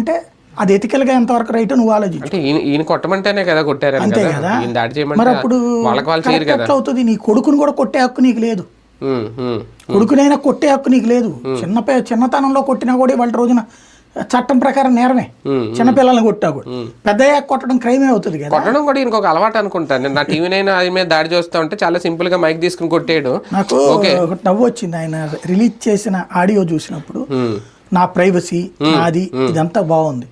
అంటే అది ఎథికల్గా ఎంతవరకు రైట్ నువ్వు ఆలోచించు. అంటే ఈయన ఈయన కొట్టమంటేనే కదా కొట్టారు అంతే కదా? మరి అప్పుడు ఎట్లా అవుతుంది? నీ కొడుకుని కూడా కొట్టే హక్కు నీకు లేదు. కొడుకునైనా కొట్టే హక్కు నీకు లేదు. చిన్న చిన్నతనంలో కొట్టినా కూడా వాళ్ళ రోజున చట్టం ప్రకారం నేరమే. చిన్నపిల్లల్ని కొట్టా కూడా. పెద్ద కొట్టడం క్రైమే అవుతుంది కదా? కొట్టడం కూడా ఒక అలవాటు అనుకుంటాను నేను నా టీవీ నైన్ అది మీద దాడి చేస్తా ఉంటే చాలా సింపుల్గా మైక్ తీసుకుని కొట్టాడు. నాకు నవ్వు వచ్చింది. ఆయన రిలీజ్ చేసిన ఆడియో చూసినప్పుడు నా ప్రైవసీ నాది ఇదంతా బాగుంది.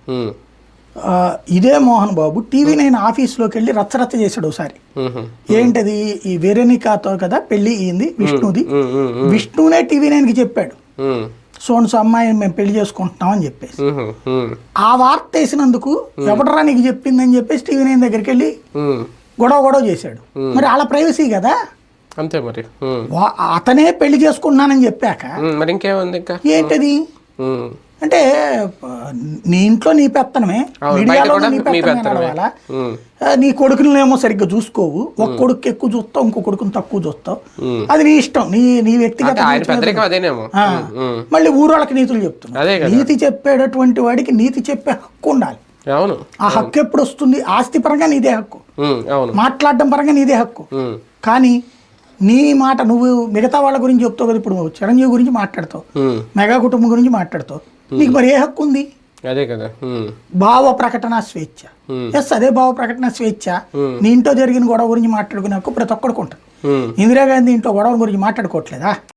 ఇదే మోహన్ బాబు టీవీ నైన్ ఆఫీస్లోకి వెళ్ళి రచ్చరచ్చ చేశాడు ఒకసారి. ఏంటది? ఈ వెరెనికాతో కదా పెళ్ళి అయింది విష్ణుది. విష్ణునే టీవీ నైన్కి చెప్పాడు. సోన్స్ అమ్మాయిని మేము పెళ్ళి చేసుకుంటున్నాం అని చెప్పేసి. ఆ వార్త వేసినందుకు ఎవడరా నీకు చెప్పిందని చెప్పేసి టీవీ నైన్ దగ్గరికి వెళ్ళి గొడవ గొడవ చేశాడు. మరి వాళ్ళ ప్రైవసీ కదా? అంతే మరి. అతనే పెళ్ళి చేసుకుంటున్నానని చెప్పాక మరి ఇంకేముంది ఇంకా? ఏంటది? అంటే నీ ఇంట్లో నీ పెత్తనమే. మీడియాలో నీ పెత్తనమే నీ కొడుకులనేమో సరిగ్గా చూసుకోవు. ఒక కొడుకు ఎక్కువ చూస్తావు ఇంకో కొడుకుని తక్కువ చూస్తావు. అది నీ ఇష్టం. నీ నీ వ్యక్తిగత మళ్ళీ ఊరోళ్ళకి నీతులు చెప్తున్నావు. నీతి చెప్పేటటువంటి వాడికి నీతి చెప్పే హక్కు ఉండాలి. అవును. ఆ హక్కు ఎప్పుడు వస్తుంది? ఆస్తి పరంగా నీదే హక్కు. మాట్లాడడం పరంగా నీదే హక్కు. కానీ నీ మాట నువ్వు మిగతా వాళ్ళ గురించి చెప్తావు కదా ఇప్పుడు నువ్వు. చిరంజీవి గురించి మాట్లాడతావు. మెగా కుటుంబం గురించి మాట్లాడతావు. నీకు మరి ఏ హక్కు ఉంది? అదే కదా. భావ ప్రకటన స్వేచ్ఛ. ఎస్ అదే భావ ప్రకటన స్వేచ్ఛ. నీ ఇంట్లో జరిగిన గొడవ గురించి మాట్లాడుకునే హక్కు ప్రతి ఒక్కడికి ఉంటుంది. ఇందిరాగాంధీ ఇంట్లో గొడవ గురించి మాట్లాడుకోవట్లేదా?